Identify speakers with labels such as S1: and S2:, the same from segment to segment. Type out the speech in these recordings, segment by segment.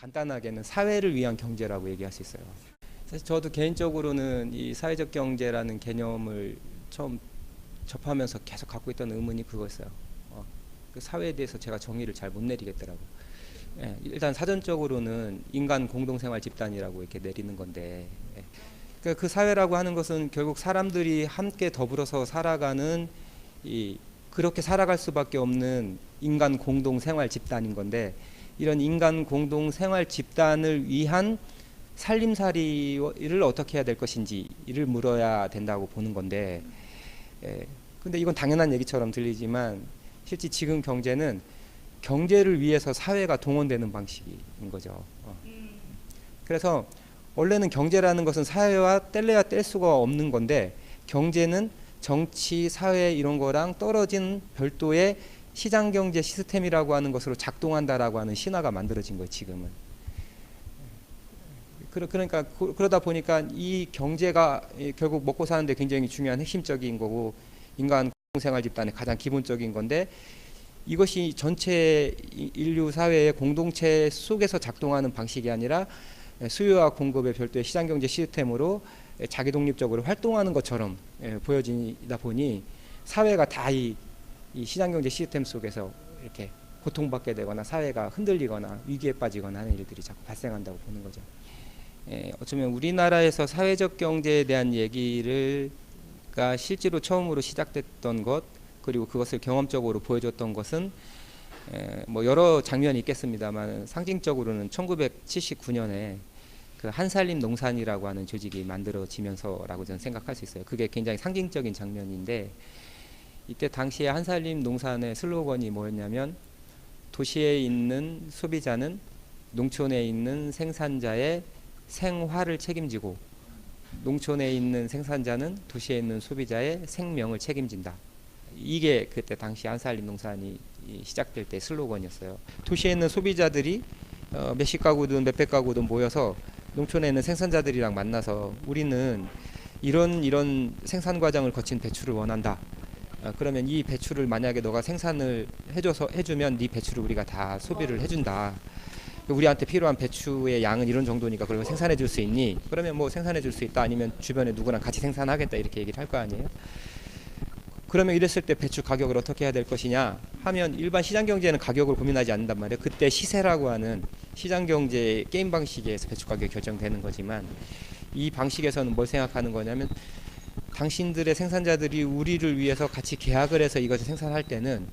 S1: 간단하게는 사회를 위한 경제라고 얘기할 수 있어요. 사실 저도 개인적으로는 이 사회적 경제라는 개념을 처음 접하면서 계속 갖고 있던 의문이 그거였어요. 어, 그 사회에 대해서 제가 정의를 잘 못 내리겠더라고. 예, 일단 사전적으로는 인간 공동생활 집단이라고 이렇게 내리는 건데 예. 그러니까 그 사회라고 하는 것은 결국 사람들이 함께 더불어서 살아가는 이 그렇게 살아갈 수밖에 없는 인간 공동 생활 집단인 건데 이런 인간 공동 생활 집단을 위한 살림살이를 어떻게 해야 될 것인지를 물어야 된다고 보는 건데 예, 근데 이건 당연한 얘기처럼 들리지만 실제 지금 경제는 경제를 위해서 사회가 동원되는 방식인 거죠. 어. 그래서 원래는 경제라는 것은 사회와 뗄래야 뗄 수가 없는 건데 경제는 정치, 사회 이런 거랑 떨어진 별도의 시장 경제 시스템이라고 하는 것으로 작동한다라고 하는 신화가 만들어진 거예요, 지금은. 그러- 그러니까 그- 그러다 보니까 이 경제가 이 결국 먹고 사는데 굉장히 중요한 핵심적인 거고 인간 공생활 집단의 가장 기본적인 건데 이것이 전체 이- 인류 사회의 공동체 속에서 작동하는 방식이 아니라 수요와 공급의 별도의 시장 경제 시스템으로 자기 독립적으로 활동하는 것처럼 예, 보여지다 보니 사회가 다 이 시장 경제 시스템 속에서 이렇게 고통받게 되거나 사회가 흔들리거나 위기에 빠지거나 하는 일들이 자꾸 발생한다고 보는 거죠. 예, 어쩌면 우리나라에서 사회적 경제에 대한 얘기를가 실제로 처음으로 시작됐던 것 그리고 그것을 경험적으로 보여줬던 것은 에, 뭐 여러 장면이 있겠습니다만 상징적으로는 1979년에 그 한살림 농산이라고 하는 조직이 만들어지면서라고 저는 생각할 수 있어요. 그게 굉장히 상징적인 장면인데 이때 당시에 한살림 농산의 슬로건이 뭐였냐면 도시에 있는 소비자는 농촌에 있는 생산자의 생활을 책임지고 농촌에 있는 생산자는 도시에 있는 소비자의 생명을 책임진다. 이게 그때 당시 한살림 농산이 이 시작될 때 슬로건이었어요. 도시에 있는 소비자들이 어, 몇십 가구든 몇백 가구든 모여서 농촌에 있는 생산자들이랑 만나서 우리는 이런 이런 생산 과정을 거친 배추를 원한다. 어, 그러면 이 배추를 만약에 너가 생산을 해줘서 해주면 네 배추를 우리가 다 소비를 해준다. 우리한테 필요한 배추의 양은 이런 정도니까 그러면 생산해 줄 수 있니? 그러면 뭐 생산해 줄 수 있다 아니면 주변에 누구랑 같이 생산하겠다 이렇게 얘기를 할 거 아니에요? 그러면 이랬을 때 배추 가격을 어떻게 해야 될 것이냐 하면 일반 시장 경제는 가격을 고민하지 않는단 말이에요. 그때 시세라고 하는 시장 경제 게임 방식에서 배추 가격이 결정되는 거지만 이 방식에서는 뭘 생각하는 거냐면 당신들의 생산자들이 우리를 위해서 같이 계약을 해서 이것을 생산할 때는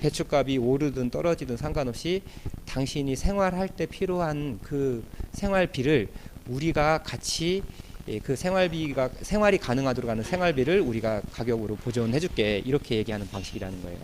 S1: 배추값이 오르든 떨어지든 상관없이 당신이 생활할 때 필요한 그 생활비를 우리가 같이 예, 그 생활비가 생활이 가능하도록 하는 생활비를 우리가 가격으로 보존해 줄게 이렇게 얘기하는 방식이라는 거예요.